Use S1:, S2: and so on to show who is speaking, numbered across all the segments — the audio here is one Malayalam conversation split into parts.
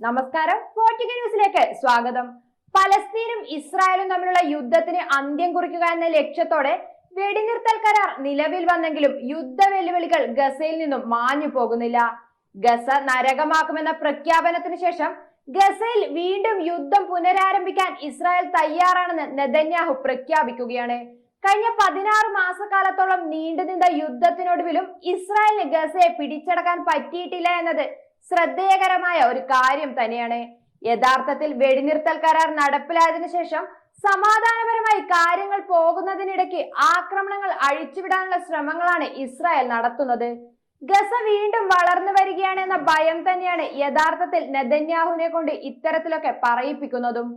S1: നമസ്കാരം. പോർട്ടുഗൽ ന്യൂസിലേക്ക് സ്വാഗതം. പലസ്തീനും ഇസ്രായേലും തമ്മിലുള്ള യുദ്ധത്തിന് അന്ത്യം കുറിക്കുക എന്ന ലക്ഷ്യത്തോടെ വെടിനിർത്തൽ കരാർ നിലവിൽ വന്നെങ്കിലും യുദ്ധ വെല്ലുവിളികൾ ഗസയിൽ നിന്നും മാഞ്ഞു പോകുന്നില്ല. ഗസ നരകമാക്കുമെന്ന പ്രഖ്യാപനത്തിന് ശേഷം ഗസയിൽ വീണ്ടും യുദ്ധം പുനരാരംഭിക്കാൻ ഇസ്രായേൽ തയ്യാറാണെന്ന് നെതന്യാഹു പ്രഖ്യാപിക്കുകയാണ്. കഴിഞ്ഞ പതിനാറ് മാസക്കാലത്തോളം നീണ്ടുനിന്ന യുദ്ധത്തിനൊടുവിലും ഇസ്രായേലിന് ഗസയെ പിടിച്ചടക്കാൻ പറ്റിയിട്ടില്ല എന്നത് ശ്രദ്ധേയകരമായ ഒരു കാര്യം തന്നെയാണ്. യഥാർത്ഥത്തിൽ വെടിനിർത്തൽ കരാർ നടപ്പിലായതിനു ശേഷം സമാധാനപരമായി കാര്യങ്ങൾ പോകുന്നതിനിടയ്ക്ക് ആക്രമണങ്ങൾ അഴിച്ചുവിടാനുള്ള ശ്രമങ്ങളാണ് ഇസ്രായേൽ നടത്തുന്നത്. ഗസ വീണ്ടും വളർന്നു വരികയാണ് എന്ന ഭയം തന്നെയാണ് യഥാർത്ഥത്തിൽ നെതന്യാഹുവിനെ കൊണ്ട് ഇത്തരത്തിലൊക്കെ പറയിപ്പിക്കുന്നതും.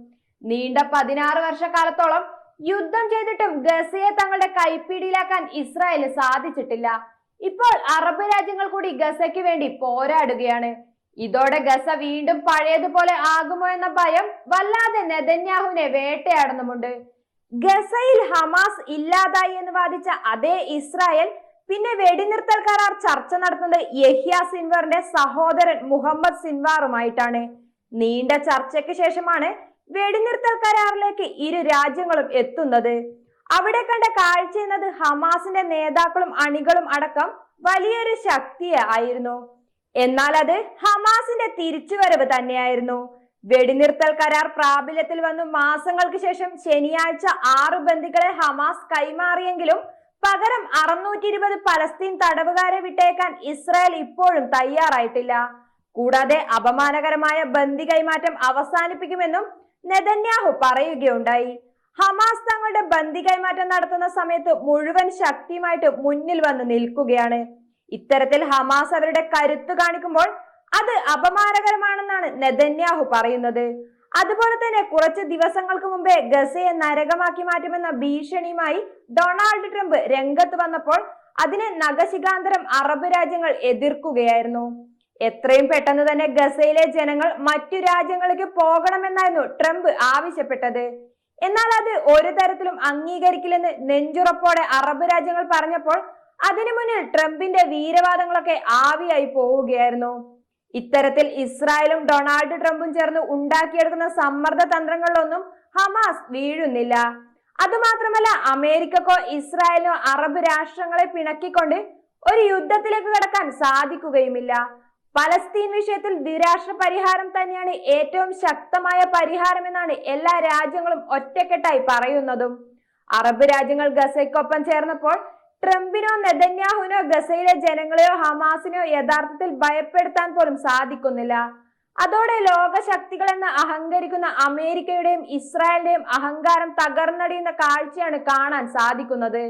S1: നീണ്ട പതിനാറ് വർഷക്കാലത്തോളം യുദ്ധം ചെയ്തിട്ടും ഗസയെ തങ്ങളുടെ കൈപ്പിടിയിലാക്കാൻ ഇസ്രായേൽ സാധിച്ചിട്ടില്ല. ഇപ്പോൾ അറബ് രാജ്യങ്ങൾ കൂടി ഗസയ്ക്ക് വേണ്ടി പോരാടുകയാണ്. ഇതോടെ ഗസ വീണ്ടും പഴയതുപോലെ ആകുമോ എന്ന ഭയം വല്ലാതെ നെതന്യാഹുവിനെ വേട്ടയാടുന്നുമുണ്ട്. ഗസയിൽ ഹമാസ് ഇല്ലാതായി എന്ന് വാദിച്ച അതേ ഇസ്രായേൽ പിന്നെ വെടിനിർത്തൽ കരാർ ചർച്ച നടത്തുന്നത് യഹ്യ സിൻവാറിന്റെ സഹോദരൻ മുഹമ്മദ് സിൻവാറുമായിട്ടാണ്. നീണ്ട ചർച്ചയ്ക്ക് ശേഷമാണ് വെടിനിർത്തൽ കരാറിലേക്ക് ഇരു രാജ്യങ്ങളും എത്തുന്നത്. അവിടെ കണ്ട കാഴ്ച എന്നത് ഹമാസിന്റെ നേതാക്കളും അണികളും അടക്കം വലിയൊരു ശക്തി ആയിരുന്നു. എന്നാൽ അത് ഹമാസിന്റെ തിരിച്ചുവരവ് തന്നെയായിരുന്നു. വെടിനിർത്തൽ കരാർ പ്രാബല്യത്തിൽ വന്നു മാസങ്ങൾക്ക് ശേഷം ശനിയാഴ്ച ആറു ബന്ദികളെ ഹമാസ് കൈമാറിയെങ്കിലും പകരം അറുന്നൂറ്റി ഇരുപത് പലസ്തീൻ തടവുകാരെ വിട്ടേക്കാൻ ഇസ്രായേൽ ഇപ്പോഴും തയ്യാറായിട്ടില്ല. കൂടാതെ അപമാനകരമായ ബന്ദി കൈമാറ്റം അവസാനിപ്പിക്കുമെന്നും നെതന്യാഹു പറയുകയുണ്ടായി. ഹമാസ് തങ്ങളുടെ ബന്ദി കൈമാറ്റം നടത്തുന്ന സമയത്ത് മുഴുവൻ ശക്തിയുമായിട്ട് മുന്നിൽ വന്ന് നിൽക്കുകയാണ്. ഇത്തരത്തിൽ ഹമാസ് അവരുടെ കരുത്ത് കാണിക്കുമ്പോൾ അത് അപമാനകരമാണെന്നാണ് നെതന്യാഹു പറയുന്നത്. അതുപോലെ തന്നെ കുറച്ച് ദിവസങ്ങൾക്ക് മുമ്പേ ഗസയെ നരകമാക്കി മാറ്റുമെന്ന ഭീഷണിയുമായി ഡൊണാൾഡ് ട്രംപ് രംഗത്ത് വന്നപ്പോൾ അതിനെ നഖശികാന്തരം അറബ് രാജ്യങ്ങൾ എതിർക്കുകയായിരുന്നു. എത്രയും പെട്ടെന്ന് തന്നെ ഗസയിലെ ജനങ്ങൾ മറ്റു രാജ്യങ്ങളിലേക്ക് പോകണമെന്നായിരുന്നു ട്രംപ് ആവശ്യപ്പെട്ടത്. എന്നാൽ അത് ഒരു തരത്തിലും അംഗീകരിക്കില്ലെന്ന് നെഞ്ചുറപ്പോടെ അറബ് രാജ്യങ്ങൾ പറഞ്ഞപ്പോൾ അതിനു മുന്നിൽ ട്രംപിന്റെ വീരവാദങ്ങളൊക്കെ ആവിയായി പോവുകയായിരുന്നു. ഇത്തരത്തിൽ ഇസ്രായേലും ഡൊണാൾഡ് ട്രംപും ചേർന്ന് ഉണ്ടാക്കിയെടുക്കുന്ന സമ്മർദ്ദ തന്ത്രങ്ങളിലൊന്നും ഹമാസ് വീഴുന്നില്ല. അതുമാത്രമല്ല അമേരിക്കക്കോ ഇസ്രായേലിനോ അറബ് രാഷ്ട്രങ്ങളെ പിണക്കിക്കൊണ്ട് ഒരു യുദ്ധത്തിലേക്ക് കടക്കാൻ സാധിക്കുകയുമില്ല. പലസ്തീൻ വിഷയത്തിൽ ദ്വിരാഷ്ട്ര പരിഹാരം തന്നെയാണ് ഏറ്റവും ശക്തമായ പരിഹാരം എന്നാണ് എല്ലാ രാജ്യങ്ങളും ഒറ്റക്കെട്ടായി പറയുന്നതും. അറബ് രാജ്യങ്ങൾ ഗസയ്ക്കൊപ്പം ചേർന്നപ്പോൾ ട്രംപിനോ നെതന്യാഹുവിനോ ഗസയിലെ ജനങ്ങളെയോ ഹമാസിനോ യഥാർത്ഥത്തിൽ ഭയപ്പെടുത്താൻ പോലും സാധിക്കുന്നില്ല. അതോടെ ലോകശക്തികൾ എന്ന് അഹങ്കരിക്കുന്ന അമേരിക്കയുടെയും ഇസ്രായേലിന്റെയും അഹങ്കാരം തകർന്നടിയുന്ന കാഴ്ചയാണ് കാണാൻ സാധിക്കുന്നത്.